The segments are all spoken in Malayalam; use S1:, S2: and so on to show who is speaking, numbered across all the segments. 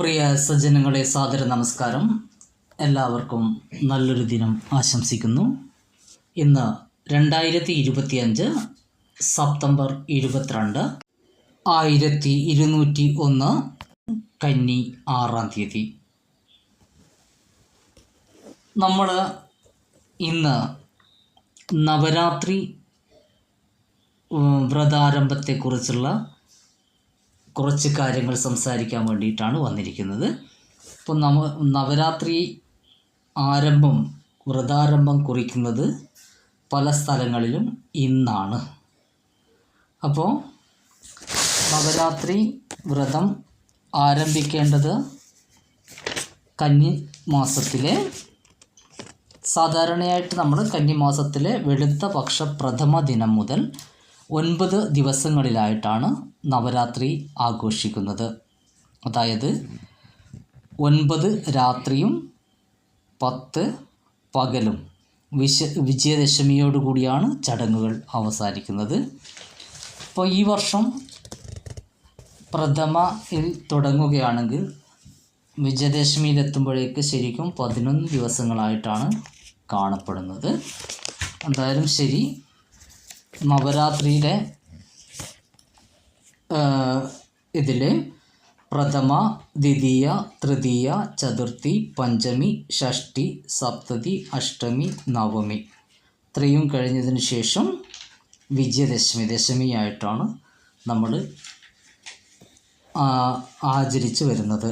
S1: പ്രിയ സജ്ജനങ്ങളെ സാദര നമസ്കാരം. എല്ലാവർക്കും നല്ലൊരു ദിനം ആശംസിക്കുന്നു. ഇന്ന് രണ്ടായിരത്തി ഇരുപത്തിയഞ്ച് സെപ്റ്റംബർ ഇരുപത്തിരണ്ട് ആയിരത്തി ഇരുന്നൂറ്റി ഒന്ന് കന്നി ആറാം തീയതി. നമ്മൾ ഇന്ന് നവരാത്രി വ്രതാരംഭത്തെക്കുറിച്ചുള്ള കുറച്ച് കാര്യങ്ങൾ സംസാരിക്കാൻ വേണ്ടിയിട്ടാണ് വന്നിരിക്കുന്നത്. ഇപ്പോൾ നവ നവരാത്രി ആരംഭം വ്രതാരംഭം കുറിക്കുന്നത് പല സ്ഥലങ്ങളിലും ഇന്നാണ്. അപ്പോൾ നവരാത്രി വ്രതം ആരംഭിക്കേണ്ടത് കന്നി മാസത്തിലെ സാധാരണയായിട്ട് നമ്മൾ കന്നിമാസത്തിലെ വെളുത്ത പക്ഷ പ്രഥമ ദിനം മുതൽ ഒൻപത് ദിവസങ്ങളിലായിട്ടാണ് നവരാത്രി ആഘോഷിക്കുന്നത്. അതായത് ഒൻപത് രാത്രിയും പത്ത് പകലും വിശ വിജയദശമിയോടുകൂടിയാണ് ചടങ്ങുകൾ അവസാനിക്കുന്നത്. അപ്പോൾ ഈ വർഷം പ്രഥമയിൽ തുടങ്ങുകയാണെങ്കിൽ വിജയദശമിയിലെത്തുമ്പോഴേക്ക് ശരിക്കും പതിനൊന്ന് ദിവസങ്ങളായിട്ടാണ് കാണപ്പെടുന്നത്. എന്തായാലും ശരി നവരാത്രിയിലെ ഇതിൽ പ്രഥമ ദ്വിതീയ തൃതീയ ചതുർത്ഥി പഞ്ചമി ഷഷ്ടി സപ്തതി അഷ്ടമി നവമി. ഇത്രയും കഴിഞ്ഞതിന് ശേഷം വിജയദശമി ദശമിയായിട്ടാണ് നമ്മൾ ആചരിച്ചു വരുന്നത്.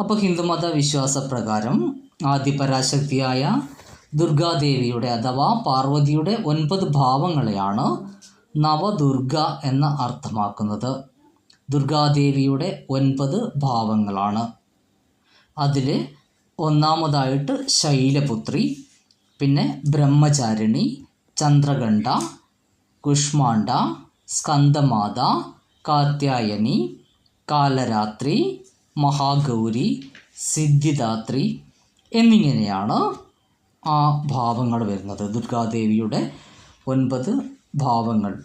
S1: അപ്പോൾ ഹിന്ദുമത വിശ്വാസപ്രകാരം ആദിപരാശക്തിയായ ദുർഗാദേവിയുടെ അഥവാ പാർവതിയുടെ ഒൻപത് ഭാവങ്ങളെയാണ് നവദുർഗ എന്ന് അർത്ഥമാക്കുന്നത്. ദുർഗാദേവിയുടെ ഒൻപത് ഭാവങ്ങളാണ്. അതിൽ ഒന്നാമതായിട്ട് ശൈലപുത്രി പിന്നെ ബ്രഹ്മചാരിണി ചന്ദ്രഗണ്ഡ കുഷ്മാണ്ഡ സ്കന്ദമാത കാത്യായനി കാലരാത്രി മഹാഗൗരി സിദ്ധിദാത്രി എന്നിങ്ങനെയാണ് ആ ഭാവങ്ങൾ വരുന്നത്. ദുർഗാദേവിയുടെ ഒൻപത് ഭാവങ്ങൾ.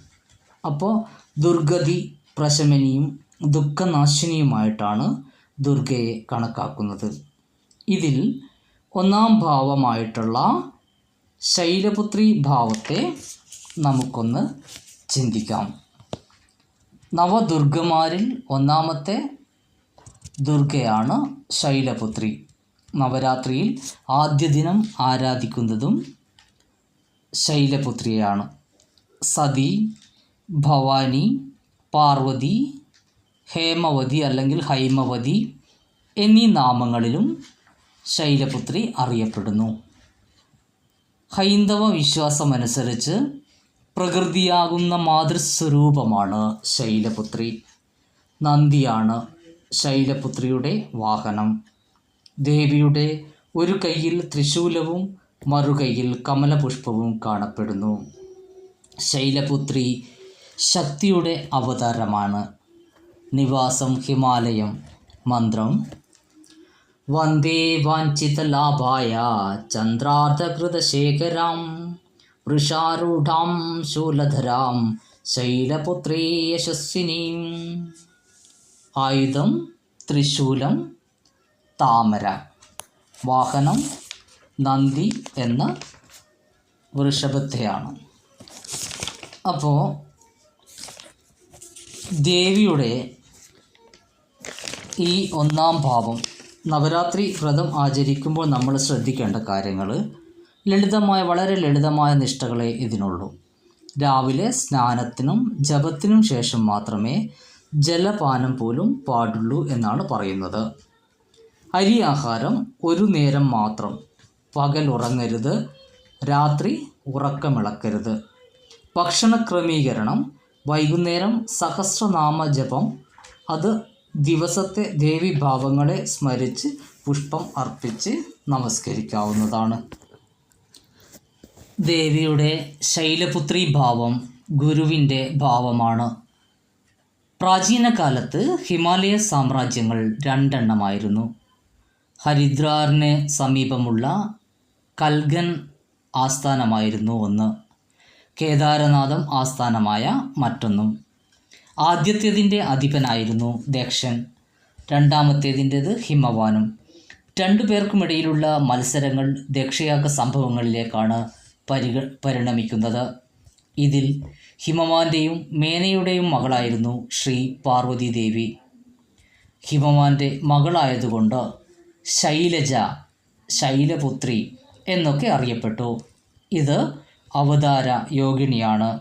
S1: അപ്പോൾ ദുർഗതി പ്രശമനിയും ദുഃഖനാശിനിയുമായിട്ടാണ് ദുർഗയെ കണക്കാക്കുന്നത്. ഇതിൽ ഒന്നാം ഭാവമായിട്ടുള്ള ശൈലപുത്രി ഭാവത്തെ നമുക്കൊന്ന് ചിന്തിക്കാം. നവദുർഗമാരിൽ ഒന്നാമത്തെ ദുർഗയാണ് ശൈലപുത്രി. നവരാത്രിയിൽ ആദ്യ ദിനം ആരാധിക്കുന്നതും ശൈലപുത്രിയാണ് സതി ഭവാനി പാർവതി ഹേമവതി അല്ലെങ്കിൽ ഹൈമവതി എന്നീ നാമങ്ങളിലും ശൈലപുത്രി അറിയപ്പെടുന്നു. ഹൈന്ദവ വിശ്വാസമനുസരിച്ച് പ്രകൃതിയാകുന്ന മാതൃസ്വരൂപമാണ് ശൈലപുത്രി. നന്ദിയാണ് ശൈലപുത്രിയുടെ വാഹനം. ദേവിയുടെ ഒരു കയ്യിൽ ത്രിശൂലവും മറുകൈയിൽ കമലപുഷ്പവും കാണപ്പെടുന്നു. ശൈലപുത്രി ശക്തിയുടെ അവതാരമാണ്. നിവാസം ഹിമാലയം. മന്ത്രം വന്ദേ വാഞ്ചിതലാഭായ ചന്ദ്രാർദ്ധകൃതശേഖരാം വൃഷാരൂഢാം ശൂലധരാം ശൈലപുത്രീ യശസ്വിനീം ആയുധം ത്രിശൂലം താമര. വാഹനം നന്ദി എന്ന വൃഷഭത്തെയാണ്. അപ്പോൾ ദേവിയുടെ ഈ ഒന്നാം ഭാവം നവരാത്രി വ്രതം ആചരിക്കുമ്പോൾ നമ്മൾ ശ്രദ്ധിക്കേണ്ട കാര്യങ്ങൾ ലളിതമായ വളരെ ലളിതമായ നിഷ്ഠകളെ ഇതിനുള്ളൂ. രാവിലെ സ്നാനത്തിനും ജപത്തിനും ശേഷം മാത്രമേ ജലപാനം പോലും പാടുള്ളൂ എന്നാണ് പറയുന്നത്. അരി ആഹാരം ഒരു നേരം മാത്രം. പകൽ ഉറങ്ങരുത് രാത്രി ഉറക്കമിളക്കരുത്. ഭക്ഷണ ക്രമീകരണം വൈകുന്നേരം സഹസ്രനാമ ജപം അത് ദിവസത്തെ ദേവീഭാവങ്ങളെ സ്മരിച്ച് പുഷ്പം അർപ്പിച്ച് നമസ്കരിക്കാവുന്നതാണ്. ദേവിയുടെ ശൈലപുത്രി ഭാവം ഗുരുവിന്റെ ഭാവമാണ്. പ്രാചീന കാലത്ത് ഹിമാലയ സാമ്രാജ്യങ്ങൾ രണ്ടെണ്ണമായിരുന്നു. ഹരിദ്വാറിന് സമീപമുള്ള കൽഗൻ ആസ്ഥാനമായിരുന്നു ഒന്ന്. കേദാരനാഥം ആസ്ഥാനമായ മറ്റൊന്നും. ആദ്യത്തേതിന്റെ അധിപനായിരുന്നു ദക്ഷൻ. രണ്ടാമത്തേതിന്റേത് ഹിമവാനും. രണ്ടു പേർക്കുമിടയിലുള്ള മത്സരങ്ങൾ ദക്ഷയാക സംഭവങ്ങളിലേക്കാണ് പരിഗ പരിണമിക്കുന്നത്. ഇതിൽ ഹിമവാന്റെയും മേനയുടെയും മകളായിരുന്നു ശ്രീ പാർവതി ദേവി ഹിമവാന്റെ മകളായതുകൊണ്ട് ശൈലജ ശൈലപുത്രി എന്നൊക്കെ അറിയപ്പെട്ടു. ഇത് അവതാര യോഗിണിയാണ്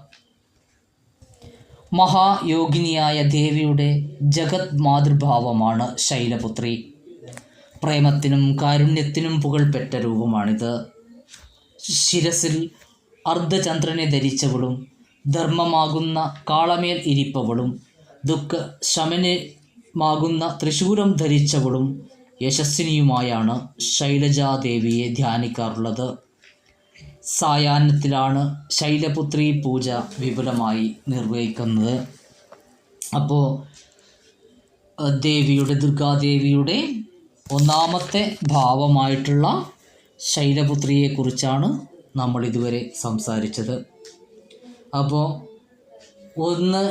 S1: മഹായോഗിനിയായ ദേവിയുടെ ജഗത് മാതൃഭാവമാണ് ശൈലപുത്രി. പ്രേമത്തിനും കാരുണ്യത്തിനും പുകൾപ്പെട്ട രൂപമാണിത്. ശിരസിൽ അർദ്ധചന്ദ്രനെ ധരിച്ചവളും ധർമ്മമാകുന്ന കാളമേൽ ഇരിപ്പവളും ദുഃഖ ശമനമാകുന്ന തൃശൂരം ധരിച്ചവളും യശസ്വിനിയുമായാണ് ശൈലജാദേവിയെ ധ്യാനിക്കാറുള്ളത്. സായാഹ്നത്തിലാണ് ശൈലപുത്രി പൂജ വിപുലമായി നിർവഹിക്കുന്നത്. അപ്പോൾ ദേവിയുടെ ദുർഗാദേവിയുടെ ഒന്നാമത്തെ ഭാവമായിട്ടുള്ള ശൈലപുത്രിയെക്കുറിച്ചാണ് നമ്മൾ ഇതുവരെ സംസാരിച്ചത്. അപ്പോൾ ഒന്ന്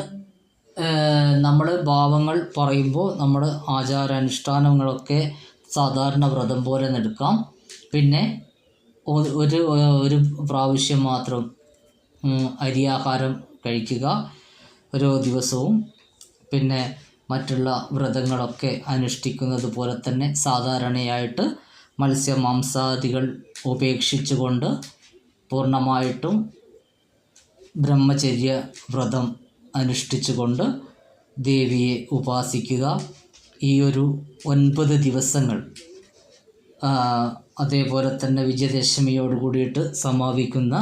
S1: നമ്മൾ ഭാവങ്ങൾ പറയുമ്പോൾ നമ്മൾ ആചാരാനുഷ്ഠാനങ്ങളൊക്കെ സാധാരണ വ്രതം പോലെ എടുക്കാം. പിന്നെ ഒരു ഒരു പ്രാവശ്യം മാത്രം അരിയാഹാരം കഴിക്കുക ഓരോ ദിവസവും. പിന്നെ മറ്റുള്ള വ്രതങ്ങളൊക്കെ അനുഷ്ഠിക്കുന്നത് പോലെ തന്നെ സാധാരണയായിട്ട് മത്സ്യ മാംസാദികൾ ഉപേക്ഷിച്ചുകൊണ്ട് പൂർണമായിട്ടും ബ്രഹ്മചര്യ വ്രതം അനുഷ്ഠിച്ചുകൊണ്ട് ദേവിയെ ഉപാസിക്കുക. ഈ ഒരു ഒൻപത് ദിവസങ്ങൾ അതേപോലെ തന്നെ വിജയദശമിയോട് കൂടിയിട്ട് സമാപിക്കുന്ന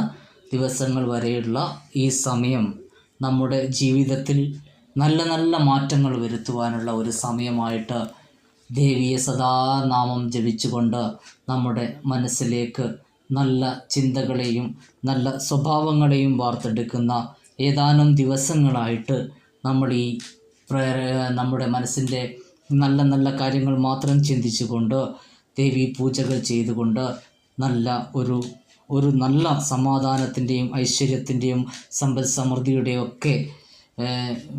S1: ദിവസങ്ങൾ വരെയുള്ള ഈ സമയം നമ്മുടെ ജീവിതത്തിൽ നല്ല നല്ല മാറ്റങ്ങൾ വരുത്തുവാനുള്ള ഒരു സമയമായിട്ട് ദേവിയെ സദാനാമം ജപിച്ചുകൊണ്ട് നമ്മുടെ മനസ്സിലേക്ക് നല്ല ചിന്തകളെയും നല്ല സ്വഭാവങ്ങളെയും വാർത്തെടുക്കുന്ന ഏതാനും ദിവസങ്ങളായിട്ട് നമ്മൾ ഈ പ്രേര- നമ്മുടെ മനസ്സിന്റെ നല്ല നല്ല കാര്യങ്ങൾ മാത്രം ചിന്തിച്ചുകൊണ്ട് ദേവി പൂജകൾ ചെയ്തുകൊണ്ട് നല്ല ഒരു ഒരു നല്ല സമാധാനത്തിന്റെയും ഐശ്വര്യത്തിന്റെയും സമ്പൽ സമൃദ്ധിയുടെയും ഒക്കെ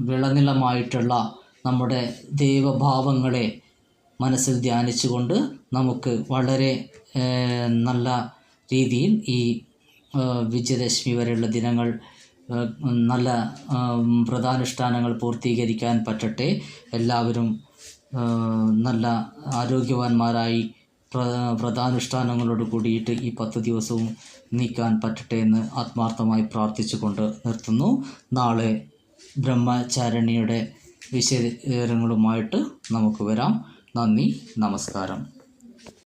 S1: വിളനിലമായിട്ടുള്ള നമ്മുടെ ദൈവഭാവങ്ങളെ മനസ്സിൽ ധ്യാനിച്ചുകൊണ്ട് നമുക്ക് വളരെ നല്ല രീതിയിൽ ഈ വിജയദശമി വരെയുള്ള ദിനങ്ങൾ നല്ല വ്രതാനുഷ്ഠാനങ്ങൾ പൂർത്തീകരിക്കാൻ പറ്റട്ടെ. എല്ലാവരും നല്ല ആരോഗ്യവാന്മാരായി വ്രതാനുഷ്ഠാനങ്ങളോട് കൂടിയിട്ട് ഈ പത്ത് ദിവസവും നീക്കാൻ പറ്റട്ടെ എന്ന് ആത്മാർത്ഥമായി പ്രാർത്ഥിച്ചുകൊണ്ട് നിർത്തുന്നു. നാളെ ബ്രഹ്മചാരണിയുടെ വിശദീകരണങ്ങളുമായിട്ട് നമുക്ക് വരാം. നന്ദി നമസ്കാരം.